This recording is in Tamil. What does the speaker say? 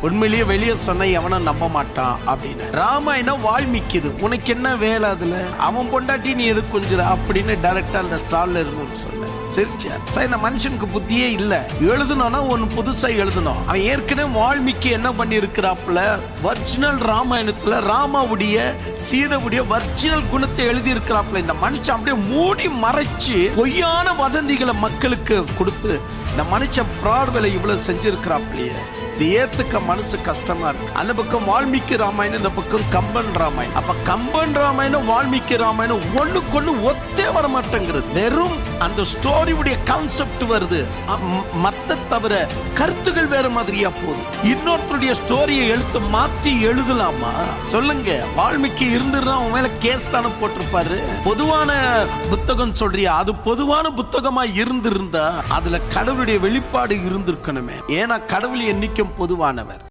உண்மையிலேயே வெளியே சொன்ன எவனை நம்ப மாட்டான் அப்படின்னு. ராமாயணம் வால்மீக்கிது உனக்கு என்ன வேலை அதுல? அவன் பொண்டாட்டி நீ எது கொஞ்சம் அப்படின்னு டைரக்டா அந்த ஸ்டால்ல இருந்து சொன்னேன். சிரிச்சா சார். இந்த மனுஷனுக்கு புத்தியே இல்ல. எழுதணும்னா ஒன்னு புதுசா எழுதணும். அவன் ஏற்கனவே வால்மீகி என்ன பண்ணி இருக்கிறாப்புல ஒரிஜினல் ராமாயணத்துல ராமாவுடைய சீதவுடைய ஒரிஜினல் குணத்தை எழுதி இருக்கிறாப்புல இந்த மனுஷன் அப்படியே மூடி மறைச்சு பொய்யான வதந்திகளை மக்களுக்கு கொடுத்து இந்த மனுஷன் ப்ராட்வேல இவ்வளவு செஞ்சிருக்கிறாப்லையே இது ஏத்துக்க மனசு கஷ்டமா இருக்கு. அந்த பக்கம் வால்மீகி ராமாயணம் இந்த பக்கம் கம்பன் ராமாயணம். அப்ப கம்பன் ராமாயணம் வால்மீகி ராமாயணம் ஒண்ணுக்கொண்ணு ஒத்தே வர மாட்டேங்கிறது வெறும் அந்த ஸ்டோரியுடைய கான்செப்ட் வருது. மத்த தவிர கருத்துகள் வேற மாதிரியா போகுது. இன்னொருத்தருடைய ஸ்டோரியை எழுத்து மாத்தி எழுதலாமா? சொல்லுங்க. வால்மீகி இருந்திருந்தா உன் மேல கேஸ் தானே போட்டிருப்பாரு. பொதுவான புத்தகம் சொல்றியா? அது பொதுவான புத்தகமா இருந்திருந்தா அதுல கடவுள் கடவுளுடைய வெளிப்பாடு இருந்திருக்கணுமே. ஏன்னா கடவுள் என்னைக்கும் பொதுவானவர்.